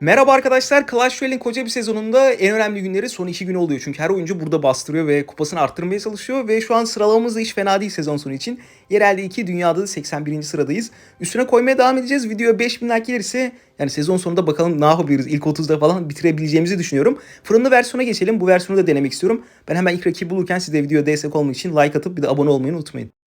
Merhaba arkadaşlar. Clash Royale'in koca bir sezonunda en önemli günleri son iki gün oluyor. Çünkü her oyuncu burada bastırıyor ve kupasını arttırmaya çalışıyor. Ve şu an sıralamamız da hiç fena değil sezon sonu için. Yerelde 2, dünyada da 81. sıradayız. Üstüne koymaya devam edeceğiz. Videoya 5000 like gelirse yani sezon sonunda bakalım ne yapabiliriz. İlk 30'da falan bitirebileceğimizi düşünüyorum. Fırınlı versiyona geçelim. Bu versiyonu da denemek istiyorum. Ben hemen ilk rakibi bulurken siz de videoya destek olmak için like atıp bir de abone olmayı unutmayın.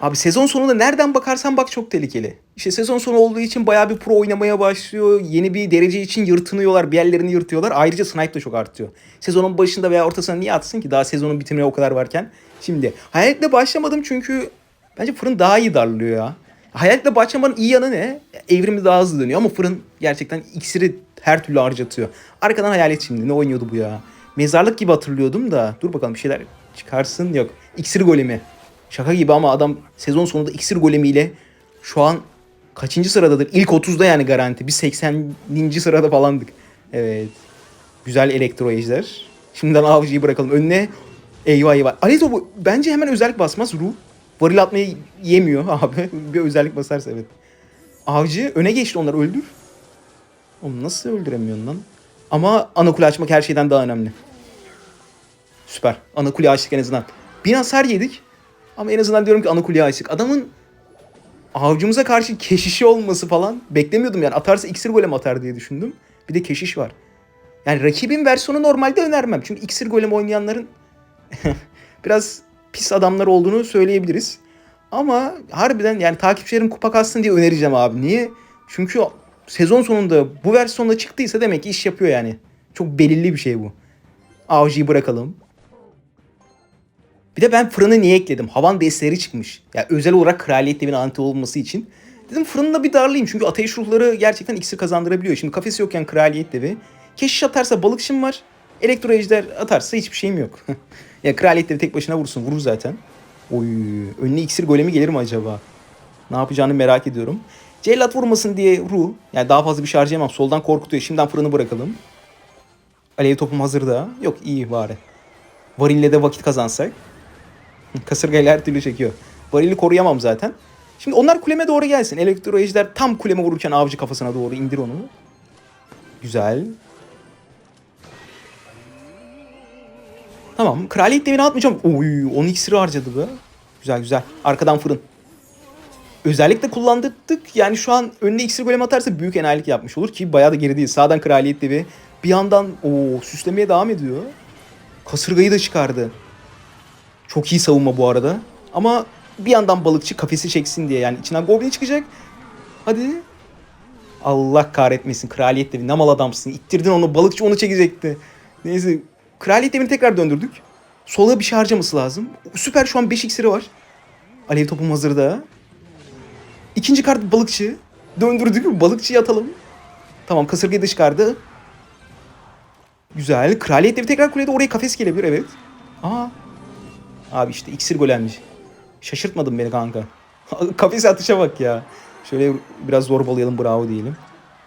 Abi sezon sonunda nereden bakarsan bak çok tehlikeli. İşte sezon sonu olduğu için bayağı bir pro oynamaya başlıyor. Yeni bir derece için yırtınıyorlar, bir yerlerini yırtıyorlar. Ayrıca snipe de çok artıyor. Sezonun başında veya ortasına niye atsın ki? Daha sezonun bitimine o kadar varken. Şimdi hayaletle başlamadım çünkü bence fırın daha iyi darlıyor ya. Hayaletle başlamanın iyi yanı ne? Evrimi daha hızlı dönüyor ama fırın gerçekten iksiri her türlü harcatıyor. Arkadan hayalet şimdi. Ne oynuyordu bu ya? Mezarlık gibi hatırlıyordum da. Dur bakalım bir şeyler çıkarsın. Yok. İksir golemi. Şaka gibi ama adam sezon sonunda iksir golemiyle şu an kaçıncı sıradadır? İlk 30'da yani garanti. Biz 80. sırada falandık. Evet. Güzel elektro ejder. Şimdiden avcıyı bırakalım. Önüne eyvah eyvah. Alito bu bence hemen özellik basmaz. Ruh. Varil atmayı yemiyor abi. Bir özellik basarsa evet. Avcı öne geçti onlar öldür. Oğlum nasıl öldüremiyorsun lan? Ama ana kule açmak her şeyden daha önemli. Süper. Ana kule açtık en azından. Bir hasar yedik. Ama en azından diyorum ki ana kuleye açtık. Adamın avcımıza karşı keşişi olması falan beklemiyordum yani. Atarsa iksir golem atar diye düşündüm. Bir de keşiş var. Yani rakibin versiyonu normalde önermem. Çünkü iksir golem oynayanların biraz pis adamlar olduğunu söyleyebiliriz. Ama harbiden yani takipçilerim kupa kalsın diye önereceğim abi. Niye? Çünkü sezon sonunda bu versiyonda çıktıysa demek ki iş yapıyor yani. Çok belirli bir şey bu. Avcıyı bırakalım. Bir de ben fırını niye ekledim? Havan destleri çıkmış. Ya özel olarak kraliyet devine anti olması için. Dedim fırında bir darlayayım çünkü ateş ruhları gerçekten iksir kazandırabiliyor. Şimdi kafesi yokken kraliyet devi. Keşiş atarsa balıkçım var. Elektro ejder atarsa hiçbir şeyim yok. ya kraliyet devi tek başına vursun. Vurur zaten. Oy, önüne iksir golemi gelir mi acaba? Ne yapacağını merak ediyorum. Cellat vurmasın diye ruh. Yani daha fazla bir şey harcayamam. Soldan korkutuyor. Şimdiden fırını bırakalım. Alev topum hazırda. Yok iyi bari. Varille de vakit kazansak. Kasırgayla her türlü çekiyor. Varili koruyamam zaten. Şimdi onlar kuleme doğru gelsin. Elektro ejder tam kuleme vururken avcı kafasına doğru indir onu. Güzel. Tamam. Kraliyet devini atmayacağım. Oy 10 iksiri harcadı be. Güzel güzel. Arkadan fırın. Özellikle kullandırdık. Yani şu an önüne iksir golem atarsa büyük enayilik yapmış olur ki bayağı da geri değil. Sağdan kraliyet devi. Bir yandan o süslemeye devam ediyor. Kasırgayı da çıkardı. Çok iyi savunma bu arada. Ama bir yandan balıkçı kafesi çeksin diye yani içinden goblin çıkacak. Hadi. Allah kahretmesin kraliyet devi ne mal adamsın. İttirdin onu balıkçı onu çekecekti. Neyse kraliyet devini tekrar döndürdük. Sola bir şey harcaması lazım. Süper şu an 5 iksiri var. Alev topum hazırda. İkinci kart balıkçı. Döndürdük balıkçıyı atalım. Tamam kasırgayı da çıkardı. Güzel. Kraliyet devi tekrar kulede oraya kafes gelebilir evet. Aa Abi işte iksir golemci. Şaşırtmadın beni kanka. Kafes atışa bak ya. Şöyle biraz zorbalayalım bravo diyelim.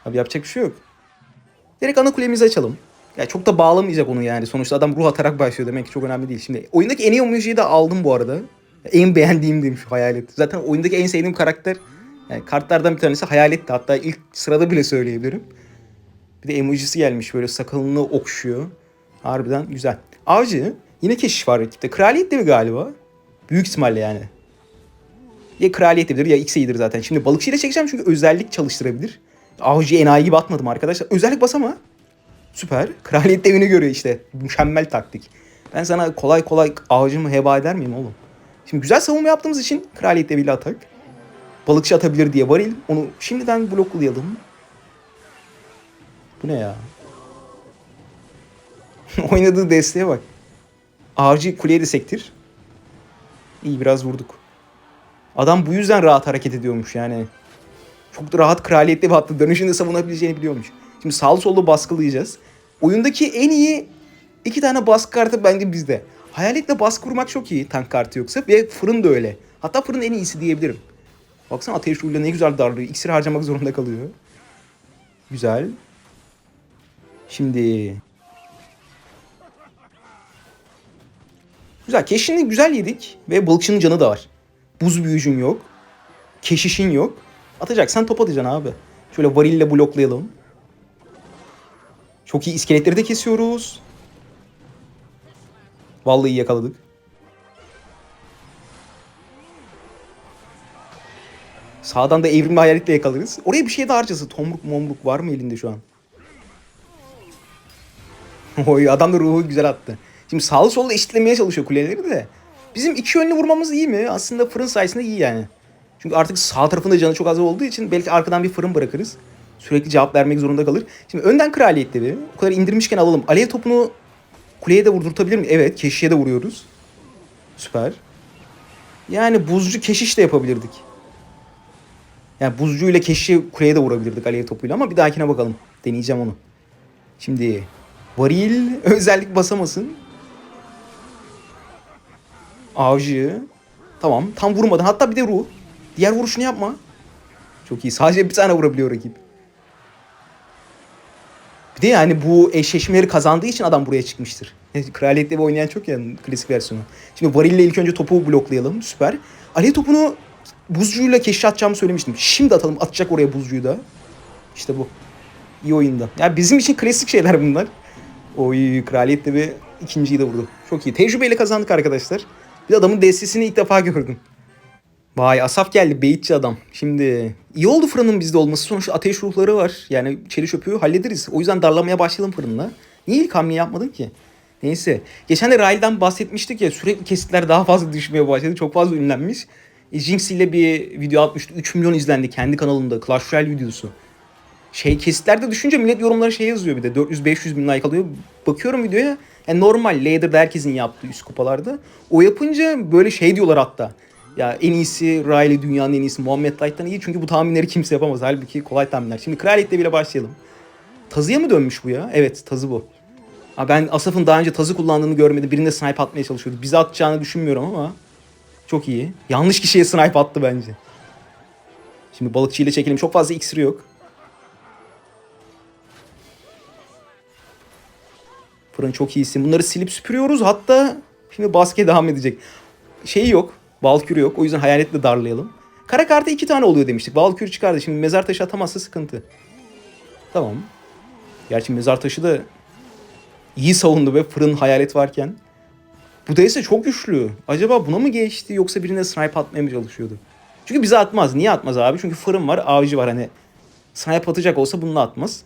Abi yapacak bir şey yok. Direkt ana kulemizi açalım. Ya çok da bağlamayacak onu yani. Sonuçta adam ruh atarak başlıyor demek ki çok önemli değil. Şimdi oyundaki en iyi emojiyi de aldım bu arada. En beğendiğim demiş hayalet. Zaten oyundaki en sevdiğim karakter yani kartlardan bir tanesi hayaletti. Hatta ilk sırada bile söyleyebilirim. Bir de emojisi gelmiş böyle sakalını okşuyor. Harbiden güzel. Avcı Yine keşiş var rakipte. Kraliyet de mi galiba? Büyük ihtimalle yani. Ya kraliyet devidir ya X'eyidir zaten. Şimdi balıkçıyla çekeceğim çünkü özellik çalıştırabilir. Avcı enayi gibi atmadım arkadaşlar. Özellik bas ama. Süper. Kraliyet devini görüyor işte. Mükemmel taktik. Ben sana kolay kolay avcımı heba eder miyim oğlum? Şimdi güzel savunma yaptığımız için kraliyet deviyle atak. Balıkçı atabilir diye varil. Onu şimdiden bloklayalım. Bu ne ya? Oynadığı desteğe bak. Ağacı kuleye de sektir. İyi biraz vurduk. Adam bu yüzden rahat hareket ediyormuş yani. Çok da rahat kraliyetli bir hattı. Dönüşünde savunabileceğini biliyormuş. Şimdi sağlı sollu baskılayacağız. Oyundaki en iyi iki tane baskı kartı bence bizde. Hayaletle baskı kurmak çok iyi tank kartı yoksa. Ve fırın da öyle. Hatta fırın en iyisi diyebilirim. Baksana ateş ruhuyla ne güzel darlıyor. İksir harcamak zorunda kalıyor. Güzel. Şimdi Güzel. Keşişini güzel yedik. Ve balıkçının canı da var. Buz büyücün yok. Keşişin yok. Atacaksan top atacaksın abi. Şöyle varille bloklayalım. Çok iyi iskeletleri de kesiyoruz. Vallahi yakaladık. Sağdan da evrimli hayaletle yakalarız. Oraya bir şey de harcası. Tomruk momruk var mı elinde şu an? Oy adam da ruhu güzel attı. Şimdi sağlı solda eşitlemeye çalışıyor kuleleri de. Bizim iki yönlü vurmamız iyi mi? Aslında fırın sayesinde iyi yani. Çünkü artık sağ tarafında canı çok az olduğu için belki arkadan bir fırın bırakırız. Sürekli cevap vermek zorunda kalır. Şimdi önden kraliyetleri. O kadar indirmişken alalım. Alev topunu kuleye de vurdurtabilir mi? Evet. Keşişe de vuruyoruz. Süper. Yani buzcu keşiş de yapabilirdik. Yani buzcuyla keşişi kuleye de vurabilirdik alev topuyla ama bir dahakine bakalım. Deneyeceğim onu. Şimdi varil özellik basamasın. Avcı. Tamam. Tam vurmadan. Hatta bir de ruh. Diğer vuruşunu yapma. Çok iyi. Sadece bir tane vurabiliyor rakip. Bir de yani bu eşleşmeleri kazandığı için adam buraya çıkmıştır. Kraliyette bir oynayan çok yani klasik versiyonu. Şimdi Varil ile ilk önce topu bloklayalım. Süper. Ali topunu buzcuyla keşif atacağımı söylemiştim. Şimdi atalım. Atacak oraya buzcuyu da. İşte bu. İyi oyunda. Ya bizim için klasik şeyler bunlar. Oy kraliyette bir ikinciyi de vurdu. Çok iyi. Tecrübeyle kazandık arkadaşlar. Bir adamın destesini ilk defa gördüm. Vay Asaf geldi beyitçi adam. Şimdi iyi oldu fırının bizde olması. Sonuçta ateş ruhları var. Yani çeli çöpüğü hallederiz. O yüzden darlamaya başlayalım fırınla. Niye ilk hamleyi yapmadın ki? Neyse. Geçen de Rail'den bahsetmiştik ya sürekli kesitler daha fazla düşmeye başladı. Çok fazla ünlenmiş. E, Jinx ile bir video atmıştı. 3 milyon izlendi kendi kanalında. Clash Royale videosu. Şey kesitlerde düşünce millet yorumlara şey yazıyor bir de. 400-500 bin like alıyor. Bakıyorum videoya. Yani normal Ladder'da herkesin yaptığı üst kupalarda. O yapınca böyle şey diyorlar hatta. Ya en iyisi Riley dünyanın en iyisi Muhammed Light'tan iyi çünkü bu tahminleri kimse yapamaz. Halbuki kolay tahminler. Şimdi Kraliyet'le bile başlayalım. Tazıya mı dönmüş bu ya? Evet tazı bu. Ha ben Asaf'ın daha önce tazı kullandığını görmedim. Birinde snipe atmaya çalışıyordu. Bize atacağını düşünmüyorum ama çok iyi. Yanlış kişiye snipe attı bence. Şimdi balıkçıyla çekelim. Çok fazla iksiri yok. Fırın çok iyisin. Bunları silip süpürüyoruz. Hatta şimdi basket devam edecek. Şeyi yok. Valkür yok. O yüzden hayaletle darlayalım. Kara kartı iki tane oluyor demiştik. Valkür çıkardı. Şimdi mezar taşı atamazsa sıkıntı. Tamam. Gerçi mezar taşı da iyi savundu ve fırın hayalet varken. Bu da ise çok güçlü. Acaba buna mı geçti yoksa birine snipe atmaya mı çalışıyordu? Çünkü bize atmaz. Niye atmaz abi? Çünkü fırın var, avcı var. Hani snipe atacak olsa bununla atmaz.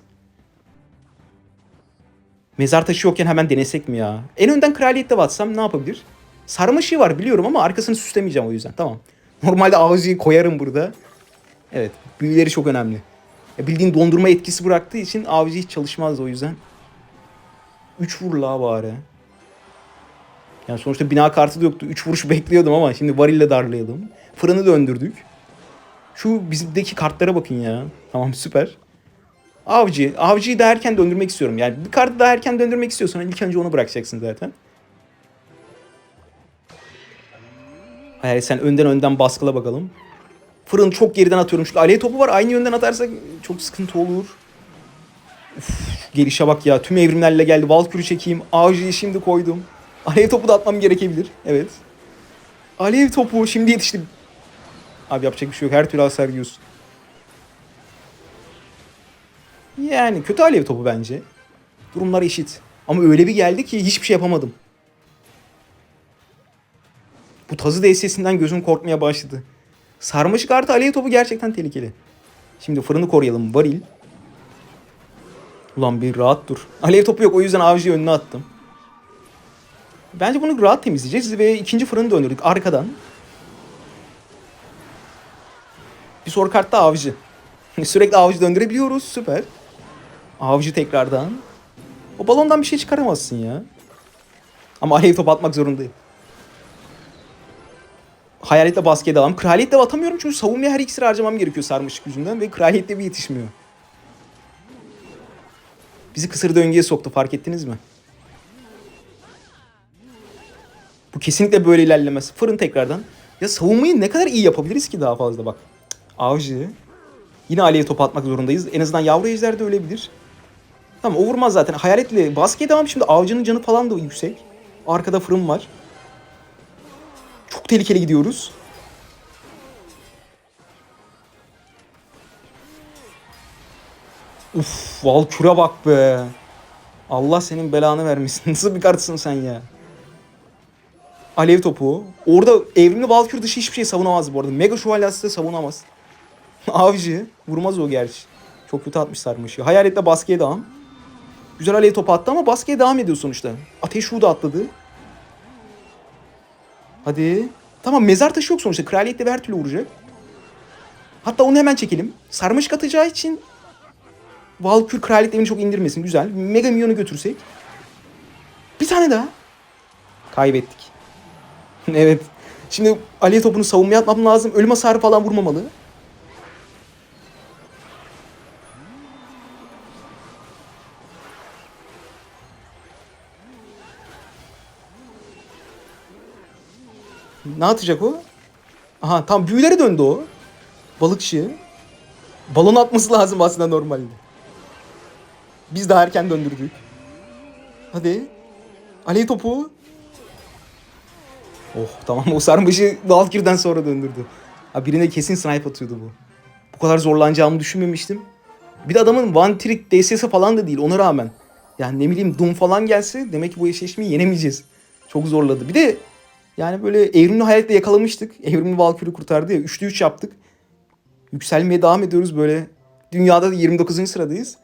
Mezar taşı yokken hemen denesek mi ya? En önden kraliyette batsam ne yapabilir? Sarmaşığı var biliyorum ama arkasını süslemeyeceğim o yüzden. Tamam. Normalde avcıyı koyarım burada. Evet. Büyüleri çok önemli. Ya bildiğin dondurma etkisi bıraktığı için avcı hiç çalışmaz o yüzden. 3 vur la bari. Yani sonuçta bina kartı da yoktu. 3 vuruş bekliyordum ama şimdi varille darlayalım. Fırını döndürdük. Şu bizdeki kartlara bakın ya. Tamam süper. Avcı. Avcıyı da erken döndürmek istiyorum. Yani bir kartı daha erken döndürmek istiyorsan ilk önce onu bırakacaksın zaten. Hayır sen önden önden baskıla bakalım. Fırın çok geriden atıyorum. Çünkü alev topu var. Aynı yönden atarsak çok sıkıntı olur. Uf, gelişe bak ya. Tüm evrimlerle geldi. Valkür'ü çekeyim. Avcıyı şimdi koydum. Alev topu da atmam gerekebilir. Evet. Alev topu şimdi yetişti. Abi yapacak bir şey yok. Her türlü hasar yiyorsun. Yani kötü alev topu bence. Durumlar eşit. Ama öyle bir geldi ki hiçbir şey yapamadım. Bu tazı DS'sinden gözüm korkmaya başladı. Sarmaşık artı alev topu gerçekten tehlikeli. Şimdi fırını koruyalım. Varil. Ulan bir rahat dur. Alev topu yok o yüzden avcıyı önüne attım. Bence bunu rahat temizleyeceğiz ve ikinci fırını döndürdük arkadan. Bir soru kartta avcı. Sürekli avcı döndürebiliyoruz. Süper. Avcı tekrardan. O balondan bir şey çıkaramazsın ya. Ama alev top atmak zorundayım. Hayaletle baskıya devam. Kraliyetle atamıyorum çünkü savunmaya her iksiri harcamam gerekiyor sarmışık yüzünden ve kraliyette bir yetişmiyor. Bizi kısır döngüye soktu fark ettiniz mi? Bu kesinlikle böyle ilerlemez. Fırın tekrardan. Ya savunmayı ne kadar iyi yapabiliriz ki daha fazla bak. Avcı. Yine alev topu atmak zorundayız. En azından yavru ejder de ölebilir. Tamam o vurmaz zaten. Hayaletle baskıya devam. Şimdi avcının canı falan da yüksek. Arkada fırın var. Çok tehlikeli gidiyoruz. Uf Valkür'e bak be. Allah senin belanı vermesin. Nasıl bir kartsın sen ya? Alev topu. Orada evrimli Valkür dışı hiçbir şey savunamaz bu arada. Mega şövalyası da savunamaz. Avcı. Vurmaz o gerçi. Çok kötü atmış sarmışı. Hayaletle baskıya devam. Güzel alev topu attı ama baskıya devam ediyor sonuçta. Ateş Ruh da atladı. Hadi. Tamam mezar taşı yok sonuçta. Kraliyet de her türlü vuracak. Hatta onu hemen çekelim. Sarmaşık atacağı için Valkür kraliyet devini çok indirmesin. Güzel. Mega Milyon'u götürsek. Bir tane daha. Kaybettik. evet. Şimdi Alev topunu savunmaya atmam lazım. Ölüm hasarı falan vurmamalı. Ne atacak o? Aha tam büyülere döndü o. Balıkçı. Balon atması lazım aslında normalde. Biz daha erken döndürdük. Hadi. Alev topu. Oh tamam o sarmaşı Valkyrie'den sonra döndürdü. Ha birine kesin snipe atıyordu bu. Bu kadar zorlanacağımı düşünmemiştim. Bir de adamın one trick DS'si falan da değil ona rağmen. Yani ne bileyim Doom falan gelse demek ki bu eşleşmeyi yenemeyeceğiz. Çok zorladı. Bir de yani böyle evrimli hayaletle yakalamıştık. Evrimli Valkyrie kurtardı ya. 3'te 3 yaptık. Yükselmeye devam ediyoruz böyle. Dünyada da 29. sıradayız.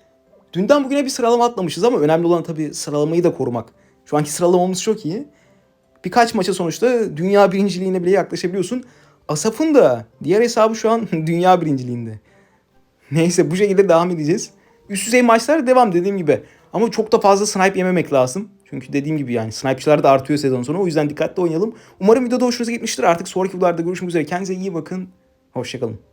Dünden bugüne bir sıralama atlamışız ama önemli olan tabii sıralamayı da korumak. Şu anki sıralamamız çok iyi. Birkaç maça sonuçta dünya birinciliğine bile yaklaşabiliyorsun. Asaf'ın da diğer hesabı şu an dünya birinciliğinde. Neyse bu şekilde devam edeceğiz. Üst düzey maçlar devam dediğim gibi. Ama çok da fazla snipe yememek lazım. Çünkü dediğim gibi yani snipe'çılar da artıyor sezon sonu. O yüzden dikkatli oynayalım. Umarım videoda hoşunuza gitmiştir. Artık sonraki videolarda görüşmek üzere. Kendinize iyi bakın. Hoşçakalın.